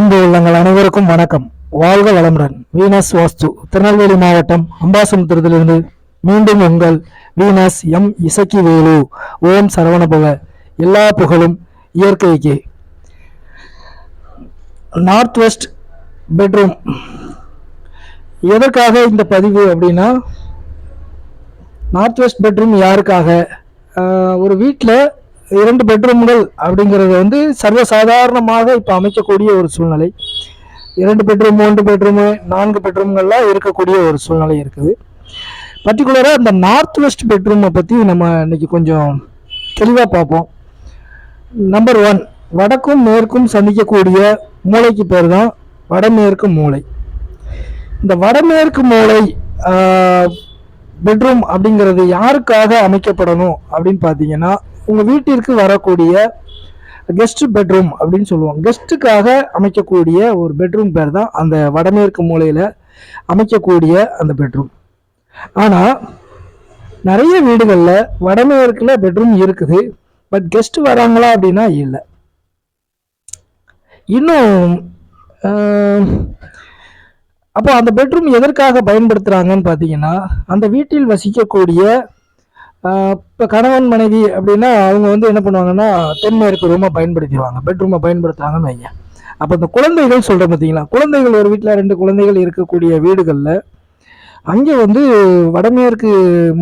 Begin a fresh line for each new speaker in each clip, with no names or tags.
அன்பு உள்ளங்கள் அனைவருக்கும் வணக்கம். வாழ்க வளமுடன். வீனஸ் வாஸ்து திருநெல்வேலி மாவட்டம் அம்பாசமுத்திரத்திலிருந்து மீண்டும் உங்கள் வீனஸ் எம் இசக்கி வேலு ஓம் சரவணபவ. எல்லா புகழும் இயற்கைக்கு. நார்த் வெஸ்ட் பெட்ரூம் எதற்காக இந்த பதிவு அப்படின்னா நார்த் வெஸ்ட் பெட்ரூம் யாருக்காக? ஒரு வீட்டில் இரண்டு பெட்ரூம்கள் அப்படிங்கிறது வந்து சர்வசாதாரணமாக இப்போ அமைக்கக்கூடிய ஒரு சூழ்நிலை. இரண்டு பெட்ரூம் மூன்று பெட்ரூமு நான்கு பெட்ரூம்கள்லாம் இருக்கக்கூடிய ஒரு சூழ்நிலை இருக்குது. பர்டிகுலராக இந்த நார்த் வெஸ்ட் பெட்ரூமை பற்றி நம்ம இன்னைக்கு கொஞ்சம் தெளிவாக பார்ப்போம். நம்பர் ஒன் வடக்கும் மேற்கும் சந்திக்கக்கூடிய மூளைக்கு பேர் தான் வடமேற்கு மூளை. இந்த வடமேற்கு மூலை பெட்ரூம் அப்படிங்கிறது யாருக்காக அமைக்கப்படணும் அப்படின்னு பார்த்தீங்கன்னா உங்கள் வீட்டிற்கு வரக்கூடிய கெஸ்ட் பெட்ரூம் அப்படின்னு சொல்லுவோம். கெஸ்ட்டுக்காக அமைக்கக்கூடிய ஒரு பெட்ரூம் பேர் தான் அந்த வடமேற்கு மூலையில் அமைக்கக்கூடிய அந்த பெட்ரூம் ஆனால் நிறைய வீடுகளில் வடமேற்கில் பெட்ரூம் இருக்குது பட் கெஸ்ட் வராங்களா அப்படின்னா இல்லை. இன்னும் அப்போ அந்த பெட்ரூம் எதற்காக பயன்படுத்துகிறாங்கன்னு பார்த்தீங்கன்னா அந்த வீட்டில் வசிக்கக்கூடிய இப்போ கணவன் மனைவி அப்படின்னா அவங்க வந்து என்ன பண்ணுவாங்கன்னா தென்மேற்கு ரூமை பயன்படுத்திடுவாங்க. பெட்ரூமை பயன்படுத்துகிறாங்கன்னு வைங்க. அப்போ இந்த குழந்தைகள் சொல்கிறேன் பார்த்தீங்களா குழந்தைகள் ஒரு வீட்டில் ரெண்டு குழந்தைகள் இருக்கக்கூடிய வீடுகளில் அங்கே வந்து வடமேற்கு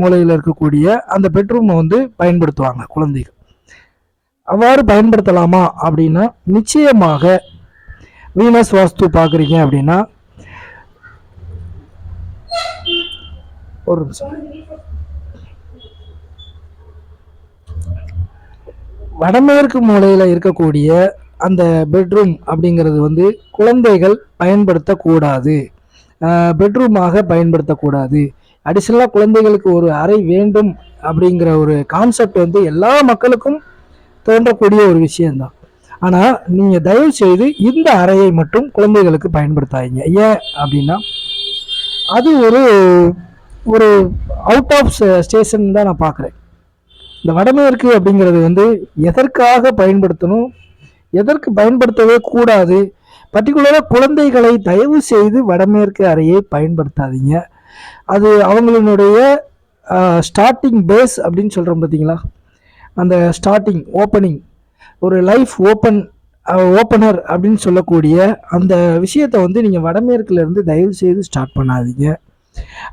மூலையில் இருக்கக்கூடிய அந்த பெட்ரூமை வந்து பயன்படுத்துவாங்க குழந்தைகள். அவ்வாறு பயன்படுத்தலாமா அப்படின்னா நிச்சயமாக வீனஸ் வாஸ்து பார்க்குறீங்க அப்படின்னா ஒரு நிமிஷம். வடமேற்கு மூலையில் இருக்கக்கூடிய அந்த பெட்ரூம் அப்படிங்கிறது வந்து குழந்தைகள் பயன்படுத்தக்கூடாது. பெட்ரூமாக பயன்படுத்தக்கூடாது. அடிஷ்னலாக குழந்தைகளுக்கு ஒரு அறை வேண்டும் அப்படிங்கிற ஒரு கான்செப்ட் வந்து எல்லா மக்களுக்கும் தோன்றக்கூடிய ஒரு விஷயந்தான் ஆனால் நீங்கள் தயவு செய்து இந்த அறையை மட்டும் குழந்தைகளுக்கு பயன்படுத்தாதீங்க. ஏன் அப்படின்னா அது ஒரு ஒரு அவுட் ஆஃப் ஸ்டேஷன் தான் நான் பார்க்குறேன். இந்த வடமேற்கு அப்படிங்கிறது வந்து எதற்காக பயன்படுத்தணும்? எதற்கு பயன்படுத்தவே கூடாது? பர்டிகுலராக குழந்தைகளை தயவு செய்து வடமேற்கு அறையை பயன்படுத்தாதீங்க. அது அவங்களுடைய ஸ்டார்டிங் பேஸ் அப்படின்னு சொல்கிறோம் பார்த்தீங்களா? அந்த ஸ்டார்டிங் ஓப்பனிங் ஒரு லைஃப் ஓப்பன் ஓப்பனர் அப்படின்னு சொல்லக்கூடிய அந்த விஷயத்தை வந்து நீங்கள் வடமேற்குலேருந்து தயவு செய்து ஸ்டார்ட் பண்ணாதீங்க.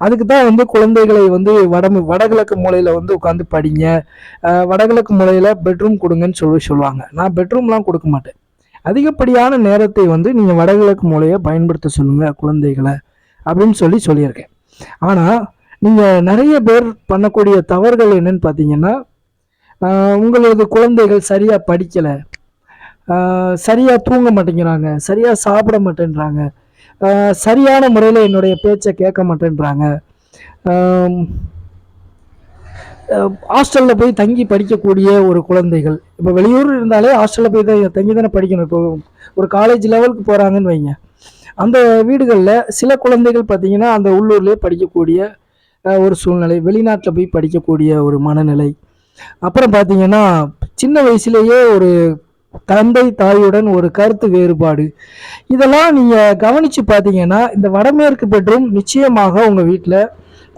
அதுக்கு தான் வந்து குழந்தைகளை வந்து வட வடகிழக்கு மூலையில் வந்து உட்காந்து படிங்க. வடகிழக்கு மூலையில் பெட்ரூம் கொடுங்கன்னு சொல்லி சொல்லுவாங்க. நான் பெட்ரூம்லாம் கொடுக்க மாட்டேன். அதிகப்படியான நேரத்தை வந்து நீங்கள் வடகிழக்கு மூலையை பயன்படுத்த சொல்லுங்கள் குழந்தைகளை அப்படின்னு சொல்லி சொல்லியிருக்கேன். ஆனால் நீங்கள் நிறைய பேர் பண்ணக்கூடிய தவறுகள் என்னன்னு பார்த்தீங்கன்னா உங்களது குழந்தைகள் சரியாக படிக்கலை. சரியாக தூங்க மாட்டேங்கிறாங்க. சரியாக சாப்பிட மாட்டேன்றாங்க. சரியான முறையில் என்னுடைய பேச்சை கேட்க மாட்டேன்றாங்க. ஹாஸ்டலில் போய் தங்கி படிக்கக்கூடிய ஒரு குழந்தைகள். இப்போ வெளியூர் இருந்தாலே ஹாஸ்டலில் போய் தான் தங்கி தானே படிக்கணும். இப்போ ஒரு காலேஜ் லெவலுக்கு போகிறாங்கன்னு வைங்க. அந்த வீடுகளில் சில குழந்தைகள் பார்த்திங்கன்னா அந்த உள்ளூர்லேயே படிக்கக்கூடிய ஒரு சூழ்நிலை வெளிநாட்டில் போய் படிக்கக்கூடிய ஒரு மனநிலை. அப்புறம் பார்த்திங்கன்னா சின்ன வயசுலேயே ஒரு தந்தை தாயுடன் ஒரு கருத்து வேறுபாடு. இதெல்லாம் நீங்கள் கவனித்து பார்த்தீங்கன்னா இந்த வடமேற்கு பெட்ரூம் நிச்சயமாக உங்கள் வீட்டில்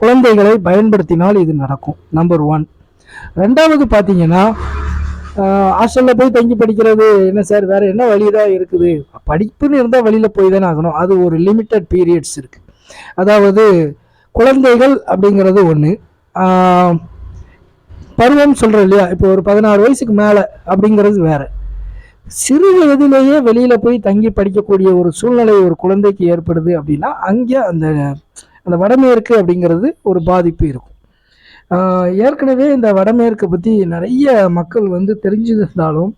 குழந்தைகளை பயன்படுத்தினால் இது நடக்கும். நம்பர் ஒன் ரெண்டாவது பார்த்தீங்கன்னா ஹாஸ்டலில் போய் தங்கி படிக்கிறது என்ன சார் வேறு என்ன வழி தான் இருக்குது? படிப்புன்னு இருந்தால் வழியில் போய் தானே ஆகணும். அது ஒரு லிமிட்டட் பீரியட்ஸ் இருக்குது அதாவது குழந்தைகள் அப்படிங்கிறது ஒன்று பருவம் சொல்கிறோம் இல்லையா? இப்போ ஒரு பதினாறு வயசுக்கு மேலே அப்படிங்கிறது வேறு. சிறு வயதிலேயே வெளியில் போய் தங்கி படிக்கக்கூடிய ஒரு சூழ்நிலை ஒரு குழந்தைக்கு ஏற்படுது அப்படின்னா அங்கே அந்த அந்த வடமேற்கு அப்படிங்கிறது ஒரு பாதிப்பு இருக்கும். ஏற்கனவே இந்த வடமேற்கு பற்றி நிறைய மக்கள் வந்து தெரிஞ்சிருந்தாலும்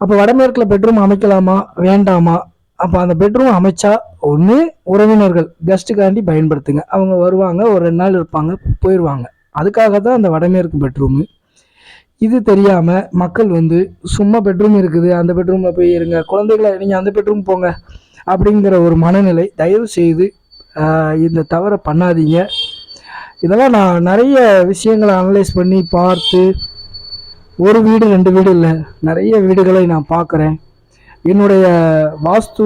அப்போ வடமேற்கில் பெட்ரூம் அமைக்கலாமா வேண்டாமா? அப்போ அந்த பெட்ரூம் அமைச்சா ஒன்று உறவினர்கள் கெஸ்ட்டுக்காண்டி பயன்படுத்துங்க. அவங்க வருவாங்க ஒரு ரெண்டு நாள் இருப்பாங்க போயிடுவாங்க அதுக்காக தான் அந்த வடமேற்கு பெட்ரூமு இது தெரியாமல் மக்கள் வந்து சும்மா பெட்ரூம் இருக்குது அந்த பெட்ரூமில் போய் இருங்க குழந்தைகளை நீங்கள் அந்த பெட்ரூம் போங்க அப்படிங்கிற ஒரு மனநிலை தயவு செய்து இந்த தவறை பண்ணாதீங்க. இதெல்லாம் நான் நிறைய விஷயங்களை அனலைஸ் பண்ணி பார்த்து ஒரு வீடு ரெண்டு வீடு இல்லை நிறைய வீடுகளை நான் பார்க்குறேன். என்னுடைய வாஸ்து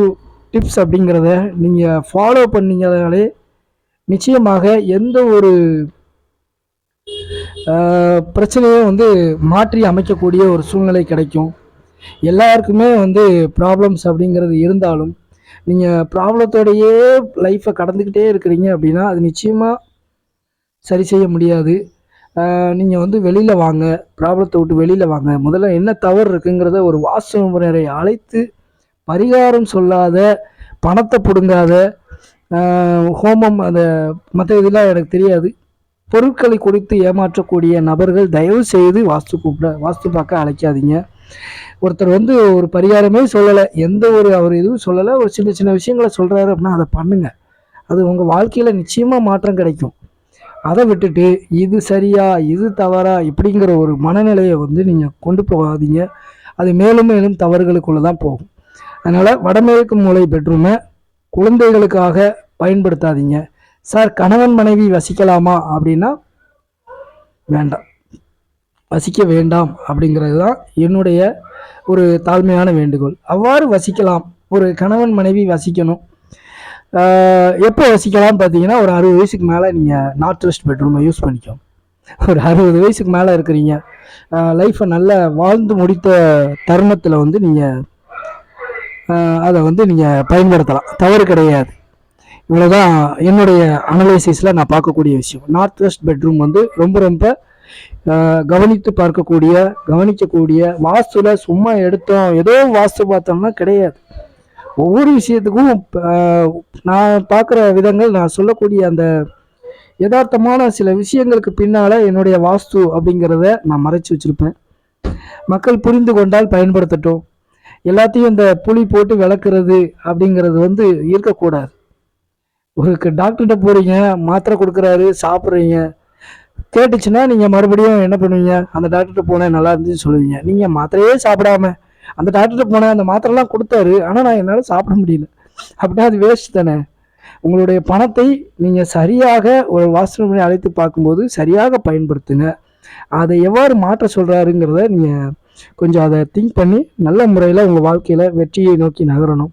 டிப்ஸ் அப்படிங்கிறத நீங்கள் ஃபாலோ பண்ணீங்கனாலே நிச்சயமாக எந்த ஒரு பிரச்சனையை வந்து மாற்றி அமைக்கக்கூடிய ஒரு சூழ்நிலை கிடைக்கும். எல்லாருக்குமே வந்து ப்ராப்ளம்ஸ் அப்படிங்கிறது இருந்தாலும் நீங்கள் ப்ராப்ளத்தோடையே லைஃப்பை கடந்துக்கிட்டே இருக்கிறீங்க அப்படின்னா அது நிச்சயமாக சரி செய்ய முடியாது. நீங்கள் வந்து வெளியில் வாங்க ப்ராப்ளத்தை விட்டு வெளியில் வாங்க. முதல்ல என்ன தவறு இருக்குங்கிறத ஒரு வாஸ்து முறையை அழைத்து பரிகாரம் சொல்லாத பணத்தை பிடுங்காத ஹோமம் அந்த மற்ற இதெல்லாம் எனக்கு தெரியாது. பொருட்களை கொடுத்து ஏமாற்றக்கூடிய நபர்கள் தயவு செய்து வாஸ்து கூப்பிட வாஸ்து பார்க்க அழைக்காதீங்க. ஒருத்தர் வந்து ஒரு பரிகாரமே சொல்லலை எந்த ஒரு அவர் எதுவும் சொல்லலை ஒரு சின்ன சின்ன விஷயங்களை சொல்கிறாரு அப்படின்னா அதை பண்ணுங்க. அது உங்கள் வாழ்க்கையில் நிச்சயமாக மாற்றம் கிடைக்கும். அதை விட்டுட்டு இது சரியா இது தவறா இப்படிங்கிற ஒரு மனநிலையை வந்து நீங்கள் கொண்டு போகாதீங்க. அது மேலும் மேலும் தவறுகளுக்குள்ளே தான் போகும். அதனால் வடமேற்கு மூலை பெட்ரூமை குழந்தைகளுக்காக பயன்படுத்தாதீங்க. சார் கணவன் மனைவி வசிக்கலாமா அப்படின்னா வேண்டாம். வசிக்க வேண்டாம் அப்படிங்கிறது தான் என்னுடைய ஒரு தாழ்மையான வேண்டுகோள். அவ்வாறு வசிக்கலாம். ஒரு கணவன் மனைவி வசிக்கணும். எப்போ வசிக்கலாம் பார்த்தீங்கன்னா ஒரு அறுபது வயசுக்கு மேலே நீங்கள் நார்த் வெஸ்ட் பெட்ரூமை யூஸ் பண்ணிக்கோங்க. ஒரு அறுபது வயசுக்கு மேலே இருக்கிறீங்க. லைஃப்பை நல்ல வாழ்ந்து முடித்த தருணத்தில் வந்து நீங்கள் அதை வந்து நீங்கள் பயன்படுத்தலாம். தவறு கிடையாது. இவ்வளோதான் என்னுடைய அனலைசிஸில் நான் பார்க்கக்கூடிய விஷயம். நார்த் வெஸ்ட் பெட்ரூம் வந்து ரொம்ப ரொம்ப கவனித்து பார்க்கக்கூடிய கவனிக்கக்கூடிய வாஸ்துல சும்மா எடுத்தோம் ஏதோ வாஸ்து பார்த்தோம்னா கிடையாது. ஒவ்வொரு விஷயத்துக்கும் நான் பார்க்குற விதங்கள் நான் சொல்லக்கூடிய அந்த யதார்த்தமான சில விஷயங்களுக்கு பின்னால் என்னுடைய வாஸ்து அப்படிங்கிறத நான் மறைச்சி வச்சுருப்பேன். மக்கள் புரிந்து கொண்டால் பயன்படுத்தட்டும். எல்லாத்தையும் இந்த புளி போட்டு விளக்குறது அப்படிங்கிறது வந்து இருக்கக்கூடாது. ஒரு டாக்டர்கிட்ட போகிறீங்க மாத்திரை கொடுக்குறாரு சாப்பிட்றீங்க. கேட்டுச்சுன்னா நீங்கள் மறுபடியும் என்ன பண்ணுவீங்க? அந்த டாக்டர்கிட்ட போனேன் நல்லா இருந்துச்சு சொல்லுவீங்க. நீங்கள் மாத்திரையே சாப்பிடாம அந்த டாக்டர்கிட்ட போனேன் அந்த மாத்திரைலாம் கொடுத்தாரு. ஆனால் நான் என்னால் சாப்பிட முடியல. அப்படின்னா அது வேஸ்ட் தானே. உங்களுடைய பணத்தை நீங்கள் சரியாக ஒரு வாசனை அழைத்து பார்க்கும்போது சரியாக பயன்படுத்துங்க. அதை எவ்வாறு மாற்ற சொல்கிறாருங்கிறத நீங்கள் கொஞ்சம் அதை திங்க் பண்ணி நல்ல முறையில் உங்கள் வாழ்க்கையில் வெற்றியை நோக்கி நகரணும்.